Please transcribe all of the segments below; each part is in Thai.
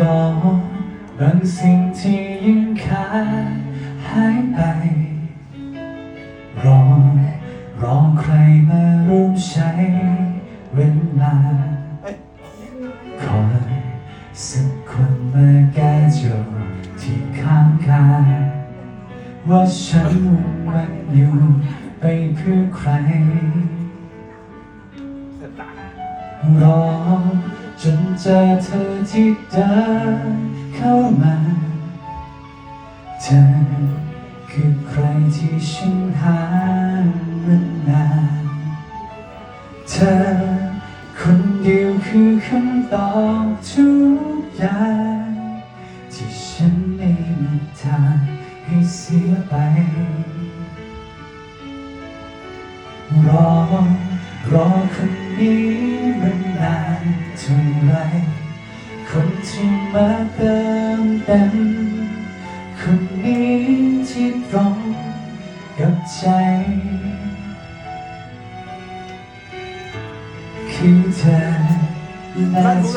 รอบางสิ่งที่ยังขาดหายไป รอ รอใครมาร่วมใช้เวลาคอยสักคนมาแก้โจทย์ที่ค้างคาว่าฉันมันอยู่ไปเพื่อใคร รอ จนเจอเธอที่เดินเข้ามา เธอคือใครที่ฉันหามานาน เธอคนเดียวคือคำตอบทุกอย่างที่ฉันไม่มีทางให้เสียไป รอ รอคนนี้ ไร คนที่มาเติมเต็มคนนี้ที่ตรงกับใจ คือเธอแน่ใจ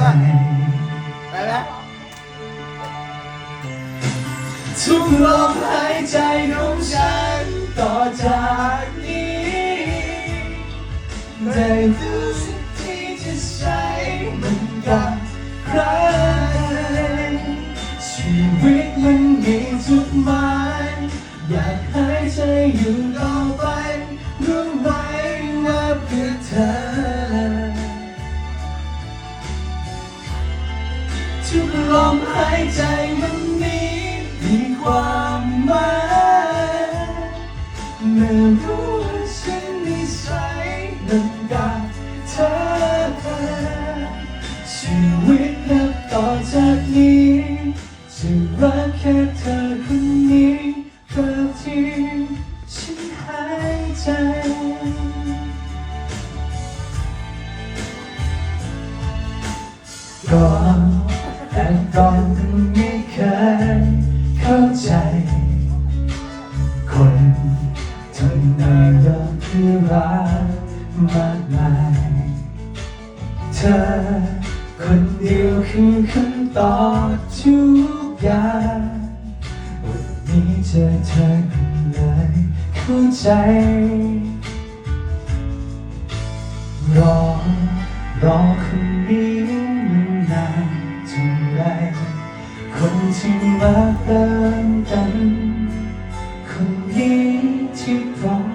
ไปแล้วทุกลมหายใจของฉันต่อจากนี้ได้รู้สึกที่จะใช้มัน กับใคร ชีวิตมันมีจุดหมาย อยากใหายใจอยู่ต่อไป รู้ไหมว่าเพื่อเธอ ทุกลมหายใจมันมีมีความหมายเมื่อรู้ ก่อนแต่ก่อนไม่เคยเข้าใจ คนทำไมยอมคือรักมากมายเธอคนเดียวคือคำตอบทุกอย่าง ใจ รอ รอคืนนี้มันนานเท่าไรคนที่มาเติมเต็มคนนี้ที่ตรง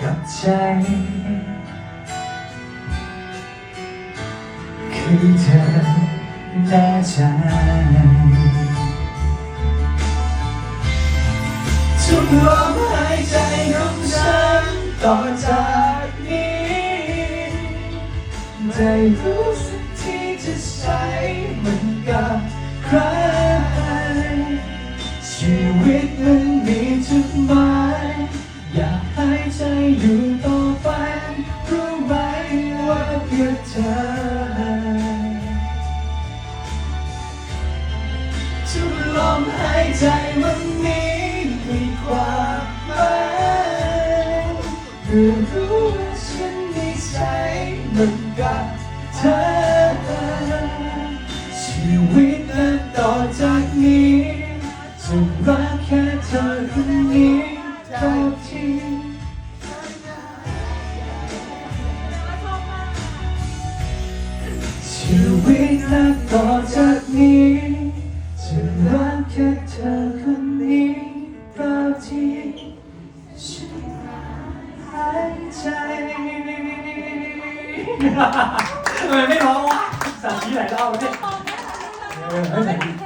กับใจคือเธอแน่ใจทุกลม ต่อจากนี้ได้รู้สึกที่จะใช้มันกับใคร ชีวิตมันมีจุดหมายอยากใหายใจอยู่ต่อไปรู้ไหมว่าเพื่อเธอทุกลมหายใจมันมี คือรู้ว่าฉันนิสัยมันกับเธอ ชีวิตและต่อจากนี้จะรักแค่เธอคนนี้เท่าที่ชีวิตและต่อ ทำไมไม่ร้องวะสาธิตหลายรอบเลยตอนเนี้ยเออไม่ใส่ดีเท่